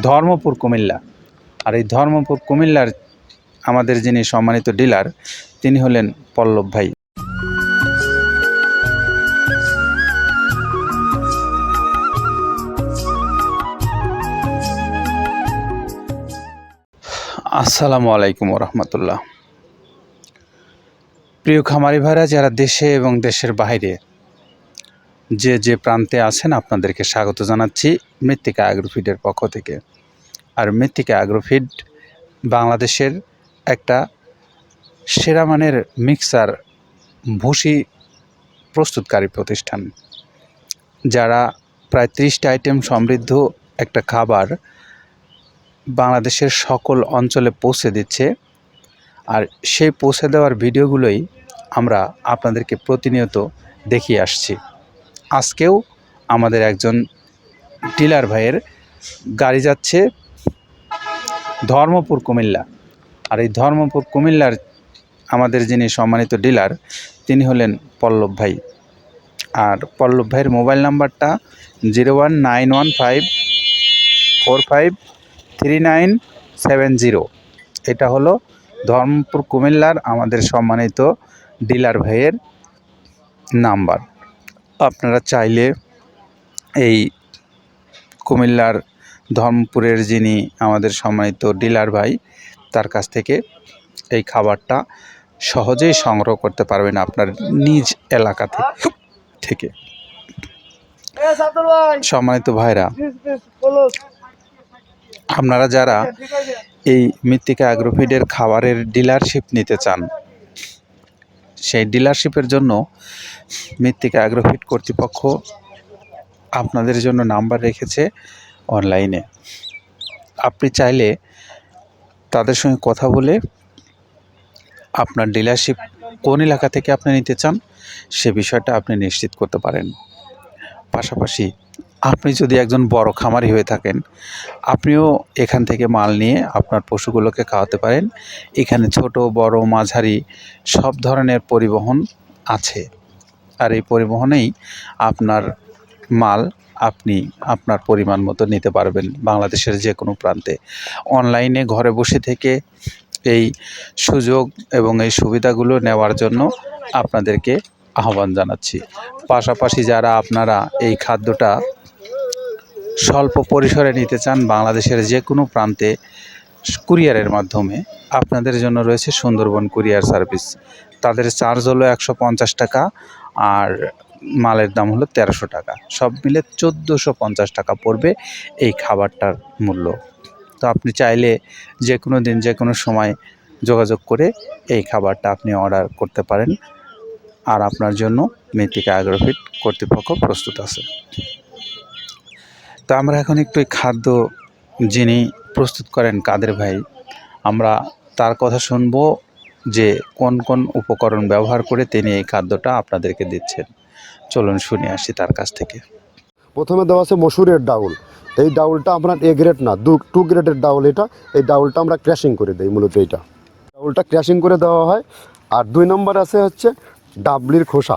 ধর্মপুর কুমিল্লা। আর এই ধর্মপুর কুমিল্লার আমাদের যিনি সম্মানিত ডিলার, তিনি হলেন পল্লব ভাই। আসসালামু আলাইকুম রহমতুল্লাহ প্রিয় খামারি ভাইরা, যারা দেশে এবং দেশের বাইরে যে যে প্রান্তে আছেন আপনাদেরকে স্বাগত জানাচ্ছি মৃত্তিকা অ্যাগ্রোফিডের পক্ষ থেকে। আর মৃত্তিকা অ্যাগ্রোফিড বাংলাদেশের একটা সেরা মানের মিক্সার ভুসি প্রস্তুতকারী প্রতিষ্ঠান। যারা প্রায় ত্রিশটা আইটেম সমৃদ্ধ একটা খাবার বাংলাদেশের সকল অঞ্চলে পৌঁছে দিচ্ছে। আর সেই পৌঁছে দেওয়ার ভিডিওগুলোই আমরা আপনাদেরকে প্রতিনিয়ত দেখিয়ে আসছি। আজকেও আমাদের একজন ডিলার ভাইয়ের গাড়ি যাচ্ছে ধর্মপুর কুমিল্লা। আর এই ধর্মপুর কুমিল্লার আমাদের যিনি সম্মানিত ডিলার, তিনি হলেন পল্লব ভাই। আর পল্লব ভাইয়ের মোবাইল নাম্বারটা zero one nine one five four five three nine seven zero. এটা হলো ধর্মপুর কুমিল্লার আমাদের সম্মানিত ডিলার ভাইয়ের নাম্বার। আপনারা চাইলে এই কুমিল্লার ধর্মপুরের যিনি আমাদের সম্মানিত ডিলার ভাই তার কাছ থেকে এই খাবারটা সহজেই সংগ্রহ করতে পারবেন আপনার নিজ এলাকা থেকে সম্মানিত ভাইরা আপনারা যারা এই মৃত্তিকা অ্যাগ্রোফিডের খাবারের ডিলারশিপ নিতে চান সেই ডিলারশিপের জন্য মৃত্তিকা অ্যাগ্রোফিট কর্তৃপক্ষ আপনাদের জন্য নাম্বার রেখেছে অনলাইনে আপনি চাইলে তাদের সঙ্গে কথা বলে আপনার ডিলারশিপ কোন এলাকা থেকে আপনি নিতে চান সে বিষয়টা আপনি নিশ্চিত করতে পারেন। পাশাপাশি আপনি যদি একজন বড় খামারি হয়ে থাকেন, আপনিও এখান থেকে মাল নিয়ে আপনার পশুগুলোকে খাওয়াতে পারেন। এখানে ছোট, বড়, মাঝারি সব ধরনের পরিবহন আছে। আর এই পরিবহনেই আপনার মাল আপনি আপনার পরিমাণ মতো নিতে পারবেন বাংলাদেশের যে কোনো প্রান্তে। অনলাইনে ঘরে বসে থেকে এই সুযোগ এবং এই সুবিধাগুলো নেওয়ার জন্য আপনাদেরকে আহ্বান জানাচ্ছি। পাশাপাশি যারা আপনারা এই খাদ্যটা স্বল্প পরিসরে নিতে চান বাংলাদেশের যে কোনো প্রান্তে কুরিয়ারের মাধ্যমে, আপনাদের জন্য রয়েছে সুন্দরবন কুরিয়ার সার্ভিস। তাদের চার্জ হলো একশো পঞ্চাশ টাকা আর মালের দাম হলো তেরোশো টাকা। সব মিলে চোদ্দোশো পঞ্চাশ টাকা পড়বে এই খাবারটার মূল্য। তো আপনি চাইলে যে কোনো দিন, যে কোনো সময় যোগাযোগ করে এই খাবারটা আপনি অর্ডার করতে পারেন। আর আপনার জন্য মৃত্তিকা অ্যাগ্রোফিট কর্তৃপক্ষ প্রস্তুত আছে। তো আমরা এখন একটু খাদ্য যিনি প্রস্তুত করেন কাদের ভাই, আমরা তার কথা শুনব যে কোন কোন উপকরণ ব্যবহার করে তিনি এই খাদ্যটা আপনাদেরকে দিচ্ছেন। চলুন শুনে আসি তার কাছ থেকে। প্রথমে দেওয়া আছে মসুরের ডাউল। এই ডাউলটা আপনার এ গ্রেড না, দু, টু গ্রেডের ডাউল এটা। এই ডাউলটা আমরা ক্র্যাশিং করে দিই মূলত এইটা। ডাউলটা ক্র্যাশিং করে দেওয়া হয়। আর দুই নম্বর আছে হচ্ছে ডাবলির খোসা।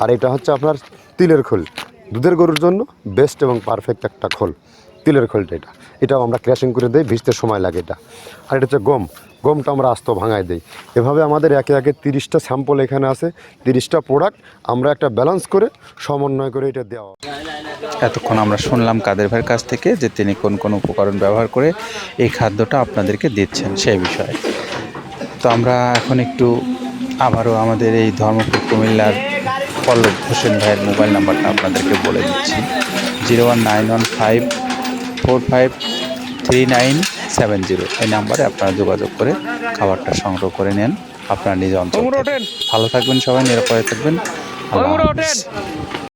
আর এটা হচ্ছে আপনার তিলের খোল। দুধের গরুর জন্য বেস্ট এবং পারফেক্ট একটা খোল। তিলের খোলটা এটা। এটাও আমরা ক্র্যাশিং করে দিই, ভিজতে সময় লাগে এটা। আর এটা হচ্ছে গম। গমটা আমরা আস্ত ভাঙায় দিই। এভাবে আমাদের একে একে তিরিশটা স্যাম্পল এখানে আছে, তিরিশটা প্রোডাক্ট আমরা একটা ব্যালেন্স করে সমন্বয় করে এটা দেওয়া এতক্ষণ আমরা শুনলাম কাদের ভাইয়ের কাছ থেকে যে তিনি কোন কোন উপকরণ ব্যবহার করে এই খাদ্যটা আপনাদেরকে দিচ্ছেন সেই বিষয়ে। তো আমরা এখন একটু আবারও আমাদের এই ধর্মপুর কুমিল্লার পল্লব হোসেন ভাইয়ের মোবাইল নাম্বারটা আপনাদেরকে বলে দিচ্ছি। Zero one nine one five four five three nine seven zero. এই নাম্বারে আপনারা যোগাযোগ করে খাবারটা সংগ্রহ করে নেন আপনার নিজ অঞ্চল ভালো থাকবেন সবাই নিরাপদে থাকবেন। আল্লাহ।